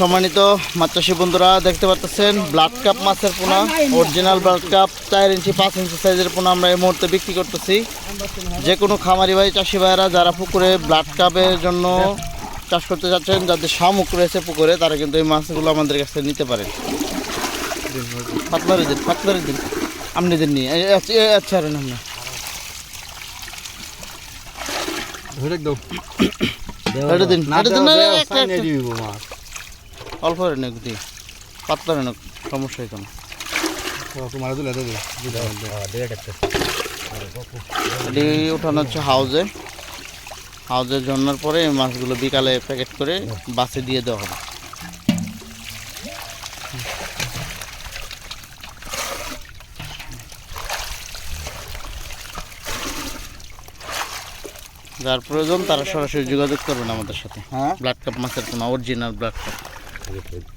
সম্মানিত মাছ চাষি বন্ধুরা দেখতে পাচ্ছেন ব্লাড কাপ মাছের পোনা অরিজিনাল ব্লাড কাপ চার ইঞ্চি পাঁচ ইঞ্চি সাইজের পোনা আমরা এই মুহূর্তে বিক্রি করতেছি। যে কোনো খামারি ভাই চাষি ভাইরা যারা পুকুরে ব্লাড কাপের জন্য চাষ করতে যাচ্ছেন যাদের শামুক রয়েছে পুকুরে তারা কিন্তু এই মাছগুলো আমাদের কাছে নিতে পারেন। পাতলারে দিন পাতলারে দিন আপনি দিন নিয়ে আচ্ছা রে না ধরে দাও এটা দিন। দিন অল্প রেনক দিই পাতলা রেনক সমস্যা হইতো না। তোমার দিলে দে দে এটি উঠানো হচ্ছে হাউজে। হাউজে জন্মার পরে এই মাছগুলো বিকালে প্যাকেট করে বাসে দিয়ে দেওয়া হবে। যার প্রয়োজন তারা সরাসরি যোগাযোগ করবেন আমাদের সাথে। হ্যাঁ? ব্লাড কাপ মাছের কোনো অরিজিনাল ব্লাড কাপ Gracias.